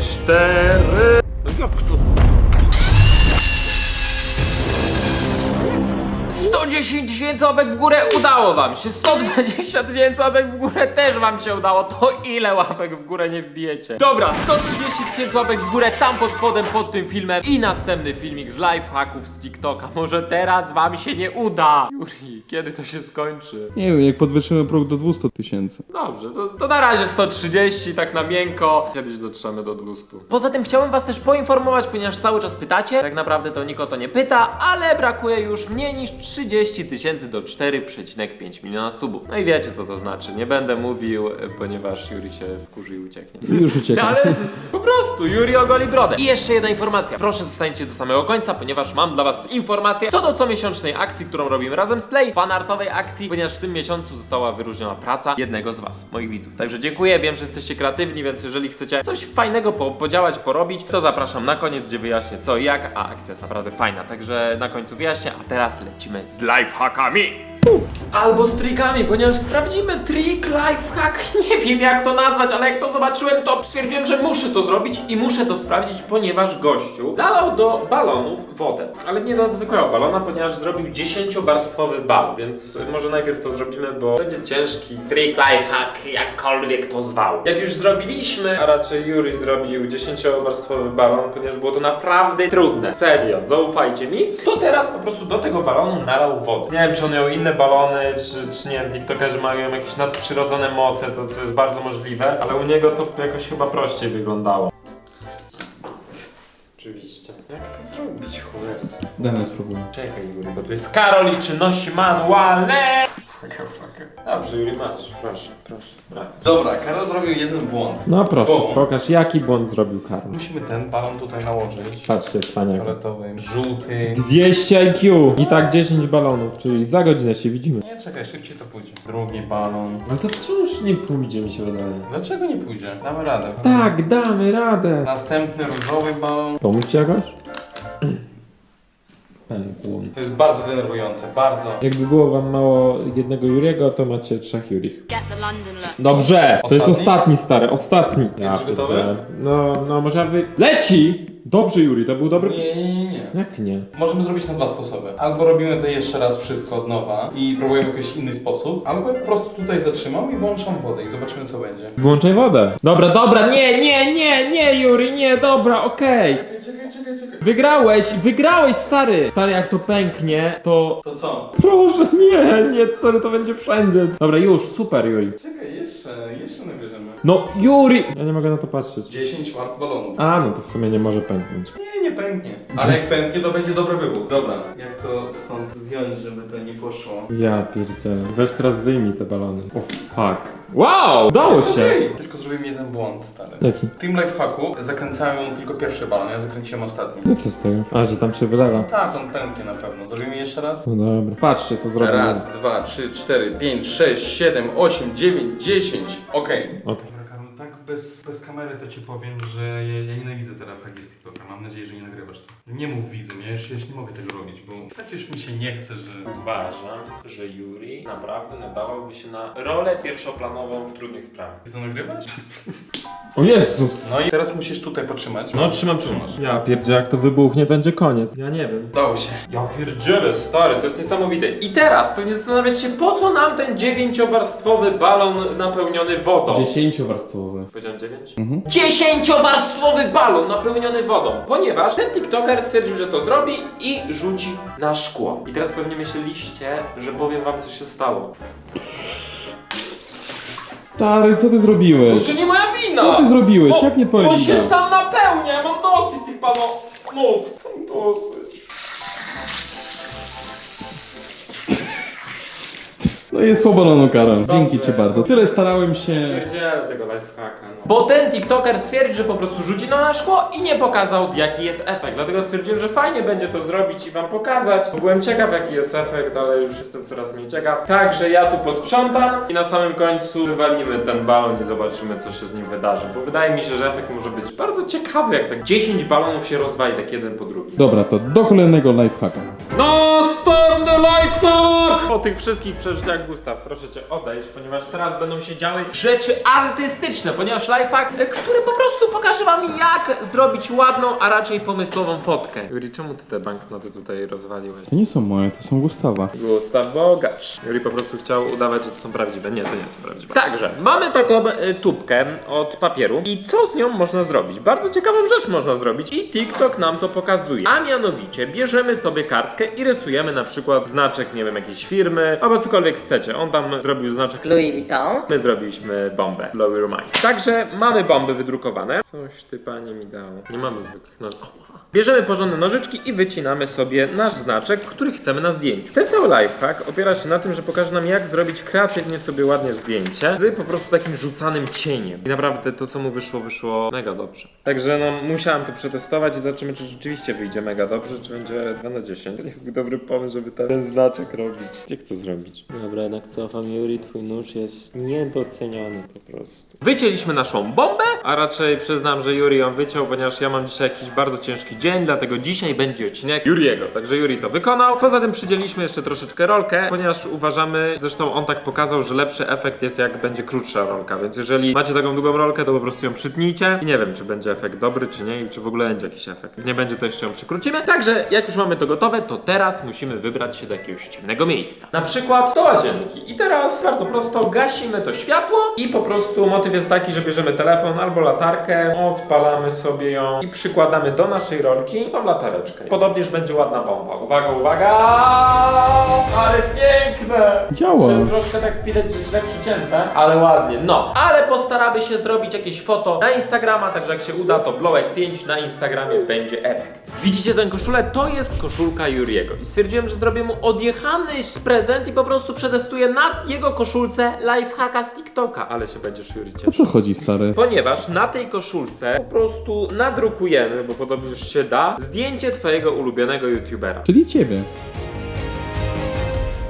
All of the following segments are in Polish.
cztery. No jak to? 110 tysięcy łapek w górę udało wam się. 120 tysięcy łapek w górę też wam się udało. To ile łapek w górę nie wbijecie? Dobra, 130 tysięcy łapek w górę tam pod spodem pod tym filmem i następny filmik z live hacków z TikToka. Może teraz wam się nie uda. Juri, kiedy to się skończy? Nie wiem, jak podwyższymy próg do 200 tysięcy. Dobrze, to, to na razie 130, tak na miękko. Kiedyś dotrzemy do 200. Poza tym chciałem was też poinformować, ponieważ cały czas pytacie. Tak naprawdę to nikt o to nie pyta, ale brakuje już mniej niż 30 tysięcy do 4,5 miliona subów. No i wiecie co to znaczy. Nie będę mówił, e, ponieważ Juri się wkurzy i ucieknie. Już uciekam. No ale po prostu, Juri ogoli brodę. I jeszcze jedna informacja. Proszę zostańcie do samego końca, ponieważ mam dla was informację co do comiesięcznej akcji, którą robimy razem z Play, fanartowej akcji, ponieważ w tym miesiącu została wyróżniona praca jednego z was, moich widzów. Także dziękuję, wiem, że jesteście kreatywni, więc jeżeli chcecie coś fajnego po, podziałać, porobić, to zapraszam na koniec, gdzie wyjaśnię co i jak, a akcja jest naprawdę fajna. Także na końcu wyjaśnię, a teraz lecimy z lifehackami. Albo z trikami, ponieważ sprawdzimy trik, lifehack, nie wiem jak to nazwać, ale jak to zobaczyłem, to stwierdziłem, że muszę to zrobić i muszę to sprawdzić, ponieważ gościu nalał do balonów wodę. Ale nie do zwykłego balona, ponieważ zrobił 10-warstwowy balon, więc może najpierw to zrobimy, bo będzie ciężki trik, lifehack, jakkolwiek to zwał. Jak już zrobiliśmy, a raczej Yuri zrobił 10-warstwowy balon, ponieważ było to naprawdę trudne. Serio, zaufajcie mi. To teraz po prostu do tego balonu nalał wodę. Nie wiem, czy on miał inne balony, czy, czy nie wiem, TikTokerzy mają jakieś nadprzyrodzone moce, to co jest bardzo możliwe, ale u niego to jakoś chyba prościej wyglądało. Oczywiście. Jak to zrobić, cholerstwo? Dane spróbuję. Czekaj, Juri, bo tu jest Karol i czynności manualne! Fuck, fuck. Dobrze, Juri, masz. Proszę, proszę, sprawdź. Dobra, Karol zrobił jeden błąd. No proszę, Bo- pokaż jaki błąd zrobił Karol. Musimy ten balon tutaj nałożyć. Patrzcie, wspaniale. Fioletowy, żółty. 200 IQ i tak 10 balonów, czyli za godzinę się widzimy. Nie, czekaj, szybciej to pójdzie. Drugi balon. No to wciąż nie pójdzie, mi się wydaje. Dlaczego nie pójdzie? Damy radę. Tak, damy radę. Następny różowy balon. Pomóc ci jakoś? To jest bardzo denerwujące, bardzo. Jakby było wam mało jednego Juriego, to macie trzech Jurich. Get the London look. Dobrze! To jest Ostatni? ostatni stary, ostatni. Jest gotowy? pierdzielę. No, no może wy... Leci! Dobrze Juri, to był dobry... Nie, nie, nie, nie. Jak nie? Możemy zrobić na dwa sposoby. Albo robimy to jeszcze raz wszystko od nowa i próbujemy w jakiś inny sposób, albo ja po prostu tutaj zatrzymam i włączam wodę i zobaczymy co będzie. Włączaj wodę. Dobra, dobra, nie, nie, nie, nie Juri, nie, dobra, okej. Czekaj, czekaj, czekaj, czekaj. Wygrałeś, wygrałeś stary! Stary, jak to pęknie, to... To co? Proszę, nie, nie, stary, to będzie wszędzie. Dobra, już, super Juri. Czekaj, jeszcze, jeszcze nabierzemy. No, Juri! Ja nie mogę na to patrzeć. 10 warstw balonów. A, no to w sumie nie może pęknąć. Nie, nie pęknie. Ale jak pęknie, to będzie dobry wybuch. Dobra. Jak to stąd zdjąć, żeby to nie poszło? Ja pierdzielę. Weź teraz wyjmij te balony. O fuck. Wow! Udało się! Okej. Tylko zrobiłem jeden błąd, stary. Jaki? W tym lifehacku zakręcałem tylko pierwszy balon, ja zakręciłem ostatni. No co z tego? A, że tam się wylewa. Tak, on pęknie na pewno. Zrobimy jeszcze raz? No dobra. Patrzcie, co zrobiłem. Raz, dwa, trzy, cztery, pięć, sześć, siedem, osiem, dziewięć, dziesięć. Okej. Okej. Bez, bez kamery to ci powiem, że ja, ja nienawidzę te lifehacki z TikToka. Mam nadzieję, że nie nagrywasz to. Nie mów widzom, ja już, ja już nie mogę tego robić, bo tak już mi się nie chce, że... Uważam, że Yuri naprawdę nadawałby się na rolę pierwszoplanową w trudnych sprawach. Ty to nagrywasz? O Jezus! No i teraz musisz tutaj potrzymać. No trzymam, trzymam. Ja pierdzielę, jak to wybuchnie, będzie koniec. Ja nie wiem. Udało się. Ja pierdzielę, stary, to jest niesamowite. I teraz pewnie zastanawiacie się, po co nam ten dziewięciowarstwowy balon napełniony wodą? Dziesięciowarstwowe. Powiedziałem dziewięć? Dziesięciowarstwowy balon napełniony wodą, ponieważ ten TikToker stwierdził, że to zrobi i rzuci na szkło. I teraz pewnie myśleliście, że powiem wam, co się stało. Stary, co ty No zrobiłeś? to nie moja wina! Co ty zrobiłeś? O, Jak nie twoja On wina? się sam napełnia, ja mam dosyć tych balonów. Mam dosyć. No jest po balonu, Karol. Dzięki Dobrze. ci bardzo. Tyle starałem się. Pierdzielę tego lifehacka. No. Bo ten TikToker stwierdził, że po prostu rzuci na szkło i nie pokazał jaki jest efekt. Dlatego stwierdziłem, że fajnie będzie to zrobić i wam pokazać. Bo byłem ciekaw jaki jest efekt, ale już jestem coraz mniej ciekaw. Także ja tu posprzątam i na samym końcu wywalimy ten balon i zobaczymy co się z nim wydarzy. Bo wydaje mi się, że efekt może być bardzo ciekawy, jak tak 10 balonów się rozwali tak jeden po drugim. Dobra, to do kolejnego lifehacka. Następny lifehack! Po tych wszystkich przeżyciach Gustaw, proszę cię odejść, ponieważ teraz będą się działy rzeczy artystyczne, ponieważ lifehack, e, który po prostu pokaże wam jak zrobić ładną, a raczej pomysłową fotkę. Juri, czemu ty te banknoty tutaj rozwaliłeś? To nie są moje, to są Gustawa. Gustaw Bogacz. Juri po prostu chciał udawać, że to są prawdziwe. Nie, to nie są prawdziwe. Także, mamy taką e, tubkę od papieru i co z nią można zrobić? Bardzo ciekawą rzecz można zrobić i TikTok nam to pokazuje. A mianowicie, bierzemy sobie kartkę i rysujemy na przykład znaczek, nie wiem, jakiejś firmy, albo cokolwiek chcecie. On tam zrobił znaczek Louis Vuitton. My zrobiliśmy bombę. Blow your mind. Także mamy bomby wydrukowane. Coś ty panie mi dał. Nie mamy zwykłych noży. Bierzemy porządne nożyczki i wycinamy sobie nasz znaczek, który chcemy na zdjęciu. Ten cały lifehack opiera się na tym, że pokaże nam jak zrobić kreatywnie sobie ładnie zdjęcie z po prostu takim rzucanym cieniem. I naprawdę to co mu wyszło, wyszło mega dobrze. Także no musiałem to przetestować i zobaczymy czy rzeczywiście wyjdzie mega dobrze, czy będzie 2 na 10. To nie był dobry pomysł, żeby ten, ten znaczek robić. Jak to zrobić? Dobra, jednak cofam Juri, twój nóż jest niedoceniony po prostu. Wycięliśmy naszą bombę, a raczej przyznam, że Juri ją wyciął, ponieważ ja mam dzisiaj jakiś bardzo ciężki dzień, dlatego dzisiaj będzie odcinek Juriego. Także Juri to wykonał. Poza tym przydzieliliśmy jeszcze troszeczkę rolkę, ponieważ uważamy, zresztą on tak pokazał, że lepszy efekt jest jak będzie krótsza rolka, więc jeżeli macie taką długą rolkę, to po prostu ją przytnijcie i nie wiem, czy będzie efekt dobry, czy nie i czy w ogóle będzie jakiś efekt. Nie będzie, to jeszcze ją przykrócimy. Także jak już mamy to gotowe, to teraz musimy wybrać się do jakiegoś ciemnego miejsca. Na przykład do łazienki. I teraz bardzo prosto gasimy to światło i po prostu motyw jest taki, że bierzemy telefon albo latarkę, odpalamy sobie ją i przykładamy do naszej rolki tą latareczkę. Podobnież będzie ładna bomba. Uwaga, uwaga! Ale piękne! Działa. Czy Troszkę tak widać, że źle przycięte, ale ładnie. No, ale postaramy się zrobić jakieś foto na Instagrama, także jak się uda, to Blowek 5 na Instagramie będzie efekt. Widzicie tę koszulę? To jest koszulka Juriego. I stwierdziłem, że zrobię mu odjechany prezent i po prostu przetestuję na jego koszulce lifehacka z TikToka. Ale się będziesz Juri O co chodzi, stary? Ponieważ na tej koszulce po prostu nadrukujemy, bo podobnie się da, zdjęcie twojego ulubionego youtubera. Czyli ciebie.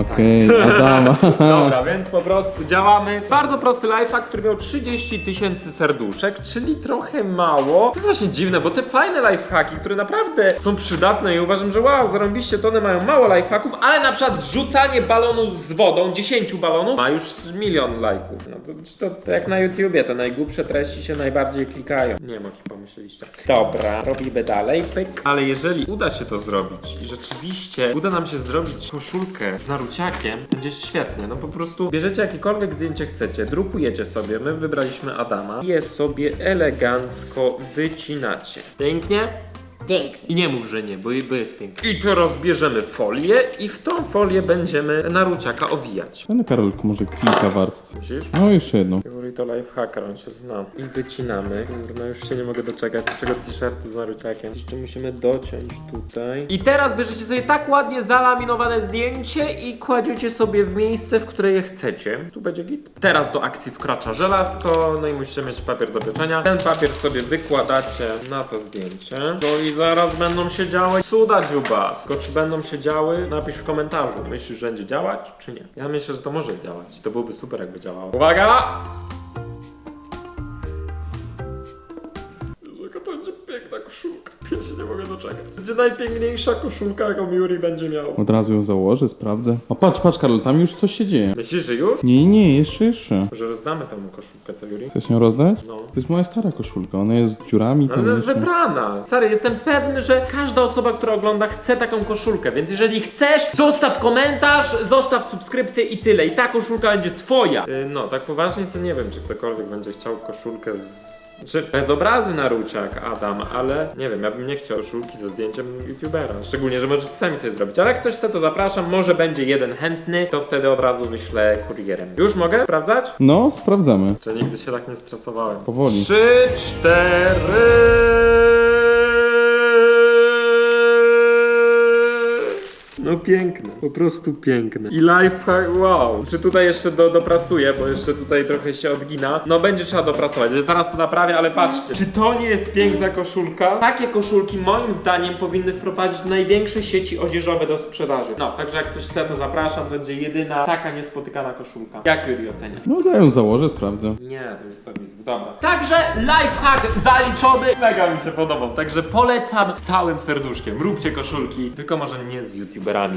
Okej, Adama. Dobra, więc po prostu działamy. Bardzo prosty lifehack, który miał 30 tysięcy serduszek, czyli trochę mało. To jest właśnie dziwne, bo te fajne lifehacki, które naprawdę są przydatne i uważam, że wow, zarąbiście to one mają mało lifehacków, ale na przykład zrzucanie balonu z wodą, 10 balonów, ma już milion lajków. No to, to, to jak na YouTubie, te najgłupsze treści się najbardziej klikają. Nie wiem, o kim pomyśleliście. Dobra, robimy dalej, pyk. Ale jeżeli uda się to zrobić i rzeczywiście uda nam się zrobić koszulkę z naruciakiem, będzie świetnie. No po prostu bierzecie jakiekolwiek zdjęcie chcecie, drukujecie sobie, my wybraliśmy Adama je sobie elegancko wycinacie. Pięknie? Pięknie. I nie mów, że nie, bo, bo jest pięknie. I teraz bierzemy folię i w tą folię będziemy naruciaka owijać. Panie Karolku, może kilka warstw. Myślisz? No, jeszcze jedną. Juri to lifehacker, on się zna. I wycinamy. Kurna, już się nie mogę doczekać naszego t-shirtu z naruciakiem. Jeszcze musimy dociąć tutaj. I teraz bierzecie sobie tak ładnie zalaminowane zdjęcie i kładziecie sobie w miejsce, w które je chcecie. Tu będzie git. Teraz do akcji wkracza żelazko, no i musicie mieć papier do pieczenia. Ten papier sobie wykładacie na to zdjęcie. No i zaraz będą się działy cuda dziubas. Tylko czy będą się działy, napisz w komentarzu. Myślisz, że będzie działać, czy nie? Ja myślę, że to może działać. To byłoby super, jakby działało. Uwaga! Jaka to będzie piękna koszulka. Ja się nie mogę doczekać. Będzie najpiękniejsza koszulka, jaką Yuri będzie miał. Od razu ją założę, sprawdzę. O, patrz, patrz, Karol, tam już coś się dzieje. Myślisz, że już? Nie, nie, jeszcze, jeszcze. Że rozdamy tę koszulkę, co Yuri? Chcesz ją rozdać? No. To jest moja stara koszulka, ona jest z dziurami. Ale tam ona jest jeszcze. wybrana. Stary, jestem pewny, że każda osoba, która ogląda, chce taką koszulkę. Więc jeżeli chcesz, zostaw komentarz, zostaw subskrypcję i tyle. I ta koszulka będzie twoja. Yy, no, tak poważnie to nie wiem, czy ktokolwiek będzie chciał koszulkę z. Czy bez obrazy na ruciak, Adam, ale nie wiem, ja bym nie chciał koszulki ze zdjęciem youtubera. Szczególnie, że możecie sami sobie zrobić. Ale jak ktoś chce, to zapraszam. Może będzie jeden chętny, to wtedy od razu wyślę kurierem. Już mogę sprawdzać? No, sprawdzamy. Czy nigdy się tak nie stresowałem? Powoli. Trzy, cztery. No piękne, po prostu piękne. I lifehack, wow. Czy tutaj jeszcze do, doprasuję, bo jeszcze tutaj trochę się odgina. No będzie trzeba doprasować, więc zaraz to naprawię, ale patrzcie. Czy to nie jest piękna koszulka? Takie koszulki moim zdaniem powinny wprowadzić największe sieci odzieżowe do sprzedaży. No, także jak ktoś chce, to zapraszam. Będzie jedyna taka niespotykana koszulka. Jak Juri ocenia? No daję ją założę, sprawdzę. Nie, to już pewnie dobra. Także lifehack zaliczony. Mega mi się podobał. Także polecam całym serduszkiem. Róbcie koszulki, tylko może nie z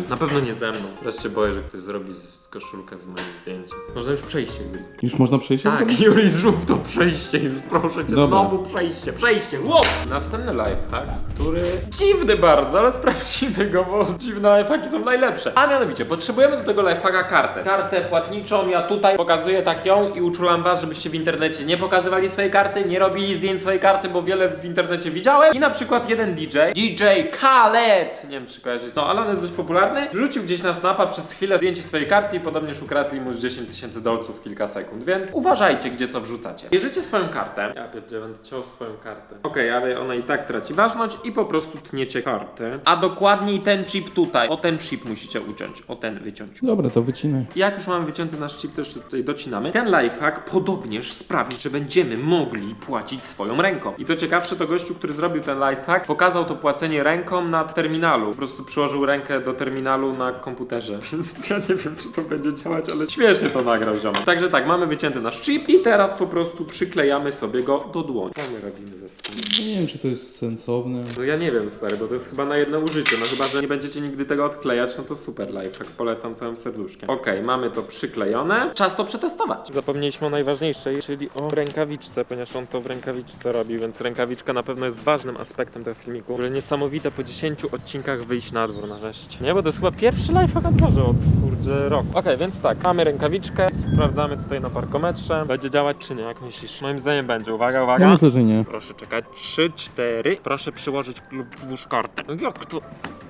Na pewno nie ze mną. Teraz się boję, że ktoś zrobi z koszulkę z moim zdjęciem. Można już przejście, Juri. Już można przejść? Tak, Juri, zrób to przejście już, proszę cię, Dobra. znowu przejście, przejście, wow! Następny lifehack, który dziwny bardzo, ale sprawdzimy go, bo dziwne lifehacki są najlepsze. A mianowicie, potrzebujemy do tego lifehacka kartę. Kartę płatniczą, ja tutaj pokazuję tak ją i uczulam was, żebyście w internecie nie pokazywali swojej karty, nie robili zdjęć swojej karty, bo wiele w internecie widziałem. I na przykład jeden DJ, DJ Khaled, nie wiem czy kojarzycie, no ale on jest dość popularny, wrzucił gdzieś na snapa przez chwilę zdjęcie swojej karty i podobnież ukradli mu z 10 tysięcy dolców w kilka sekund, więc uważajcie gdzie co wrzucacie. Bierzecie swoją kartę, ja pierdzielę, będę ciął swoją kartę. Okej, ale ona i tak traci ważność i po prostu tniecie kartę, a dokładniej ten chip tutaj, o ten chip musicie uciąć, o ten wyciąć. Dobra, to wycinaj. Jak już mamy wycięty nasz chip, to jeszcze tutaj docinamy. Ten lifehack podobnież sprawi, że będziemy mogli płacić swoją ręką. I co ciekawsze, to gościu, który zrobił ten lifehack, pokazał to płacenie ręką na terminalu. Po prostu przyłożył rękę do terminalu na komputerze. Więc ja nie wiem, czy to będzie działać, ale śmiesznie to nagrał ziomek. Także tak, mamy wycięty nasz chip i teraz po prostu przyklejamy sobie go do dłoni. Co my robimy ze skinem? Nie wiem, czy to jest sensowne. No ja nie wiem, stary, bo to jest chyba na jedno użycie. No chyba, że nie będziecie nigdy tego odklejać, no to super lifehack. Polecam całym serduszkiem. Okej, mamy to przyklejone. Czas to przetestować. Zapomnieliśmy o najważniejszej, czyli o rękawiczce, ponieważ on to w rękawiczce robi, więc rękawiczka na pewno jest ważnym aspektem tego filmiku. Ale niesamowite po 10 odcinkach wyjść na dwór nareszcie. Nie, bo to jest chyba pierwszy lifehack na dworze od kurde roku. Okej, więc tak, mamy rękawiczkę, sprawdzamy tutaj na parkometrze. Będzie działać czy nie, jak myślisz? Moim zdaniem będzie. Uwaga, uwaga. Ja myślę, że nie. Proszę czekać. 3, 4. Proszę przyłożyć lub włóż kartę. No jak to?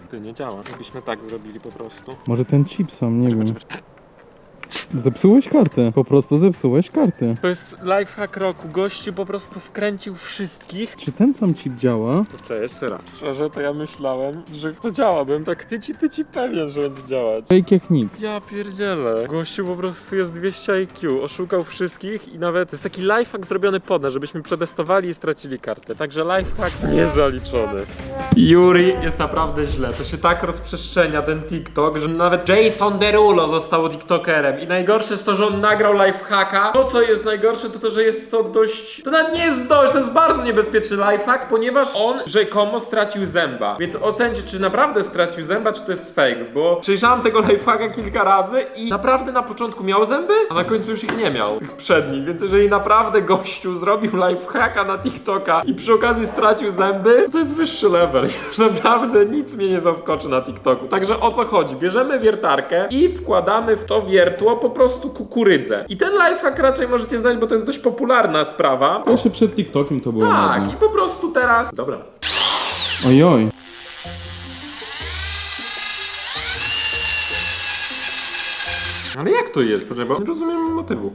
Ty nie działa. Jakbyśmy tak zrobili po prostu. Może ten chip sam, nie wiem. Zepsułeś kartę. Po prostu zepsułeś kartę. To jest lifehack roku. Gościu po prostu wkręcił wszystkich. Czy ten sam chip działa? To co, jeszcze raz. Szczerze, to ja myślałem, że to działa. Byłem tak tyci, tyci pewien, że będzie działać. Fake jak nic. Ja pierdzielę. Gościu po prostu jest 200 IQ. Oszukał wszystkich i nawet to jest taki lifehack zrobiony pod nas, żebyśmy przetestowali i stracili kartę. Także lifehack niezaliczony. Yuri jest naprawdę źle. To się tak rozprzestrzenia ten TikTok, że nawet Jason Derulo został TikTokerem. I najgorsze jest to, że on nagrał lifehacka. To co jest najgorsze to to, że jest to dość... To nawet nie jest dość, to jest bardzo niebezpieczny lifehack, ponieważ on rzekomo stracił zęba. Więc ocencie, czy naprawdę stracił zęba, czy to jest fake, bo przejrzałem tego lifehacka kilka razy i naprawdę na początku miał zęby, a na końcu już ich nie miał, tych przednich. Więc jeżeli naprawdę gościu zrobił lifehacka na TikToka i przy okazji stracił zęby, to, to jest wyższy level. Już naprawdę nic mnie nie zaskoczy na TikToku. Także o co chodzi? Bierzemy wiertarkę i wkładamy w to wiertło po prostu kukurydzę. I ten lifehack raczej możecie znać, bo to jest dość popularna sprawa. Jeszcze przed TikTokiem to było Tak, i po prostu teraz. Dobra. Ojoj. Ale jak to jest? Poczekaj, bo nie rozumiem motywu.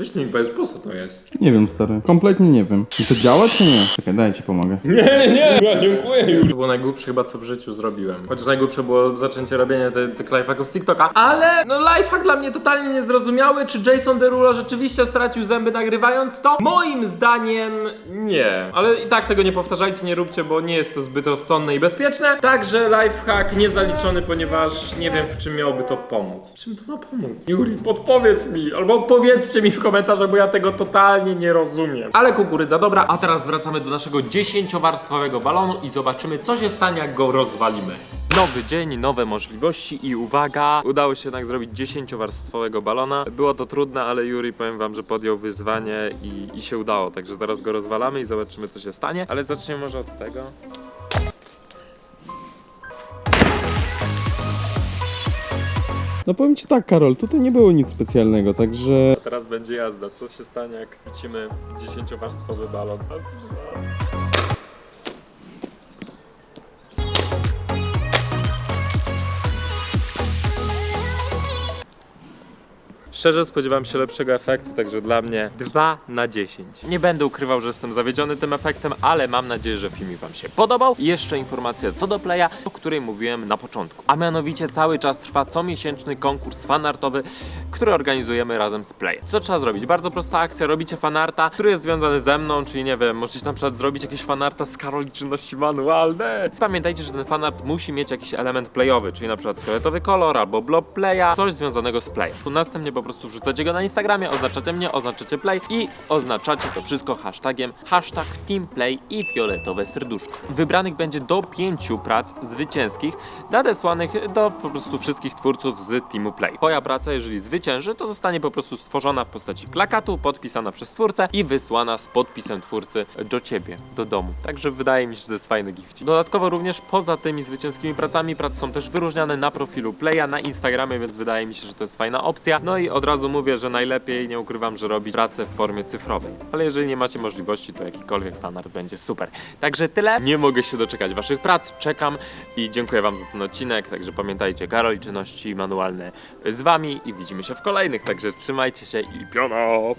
Weź mi powiedz, po co to jest? Nie wiem, stary. Kompletnie nie wiem. I to działa, czy nie? Czekaj, daj ci pomogę. Nie, nie, ja dziękuję już. To było najgłupsze chyba, co w życiu zrobiłem. Chociaż najgłupsze było zaczęcie robienia te- tych lifehacków z TikToka. Ale, no lifehack dla mnie totalnie niezrozumiały. Czy Jason Derulo rzeczywiście stracił zęby nagrywając to? Moim zdaniem nie. Ale i tak tego nie powtarzajcie, nie róbcie, bo nie jest to zbyt rozsądne i bezpieczne. Także lifehack niezaliczony, ponieważ nie wiem, w czym miałoby to pomóc. W czym to ma pomóc? Juri, podpowiedz mi, albo odpowiedzcie mi w komentarzach, bo ja tego totalnie nie rozumiem. Ale kukurydza, dobra, a teraz wracamy do naszego 10-warstwowego balonu i zobaczymy, co się stanie, jak go rozwalimy. Nowy dzień, nowe możliwości i uwaga, udało się jednak zrobić 10-warstwowego balona. Było to trudne, ale Juri, powiem wam, że podjął wyzwanie i, i się udało, także zaraz go rozwalamy i zobaczymy, co się stanie. Ale zaczniemy może od tego. No powiem ci tak, Karol, tutaj nie było nic specjalnego, także... A teraz będzie jazda. Co się stanie, jak wrzucimy 10-warstwowy balon? Raz, Szczerze spodziewałem się lepszego efektu, także dla mnie 2 na 10. Nie będę ukrywał, że jestem zawiedziony tym efektem, ale mam nadzieję, że filmik wam się podobał. I jeszcze informacja co do Playa, o której mówiłem na początku. A mianowicie cały czas trwa comiesięczny konkurs fanartowy, który organizujemy razem z Play. Co trzeba zrobić? Bardzo prosta akcja, robicie fanarta, który jest związany ze mną, czyli nie wiem, możecie na przykład zrobić jakieś fanarta z Karoli czynności manualne. Pamiętajcie, że ten fanart musi mieć jakiś element playowy, czyli na przykład fioletowy kolor albo blob playa, coś związanego z play. Tu następnie po prostu wrzucacie go na Instagramie, oznaczacie mnie, oznaczacie play i oznaczacie to wszystko hashtagiem hashtag teamplay i fioletowe serduszko. Wybranych będzie do pięciu prac zwycięskich nadesłanych do po prostu wszystkich twórców z teamu play. Twoja praca, jeżeli zwycięży, to zostanie po prostu stworzona w postaci plakatu, podpisana przez twórcę i wysłana z podpisem twórcy do ciebie, do domu. Także wydaje mi się, że to jest fajny gift. Dodatkowo również poza tymi zwycięskimi pracami, prace są też wyróżniane na profilu Playa na Instagramie, więc wydaje mi się, że to jest fajna opcja. No i od razu mówię, że najlepiej, nie ukrywam, że robić pracę w formie cyfrowej. Ale jeżeli nie macie możliwości, to jakikolwiek fanart będzie super. Także tyle. Nie mogę się doczekać waszych prac, czekam i dziękuję wam za ten odcinek. Także pamiętajcie, Karol czynności manualne z wami i widzimy się w kolejnych. Także trzymajcie się i piono!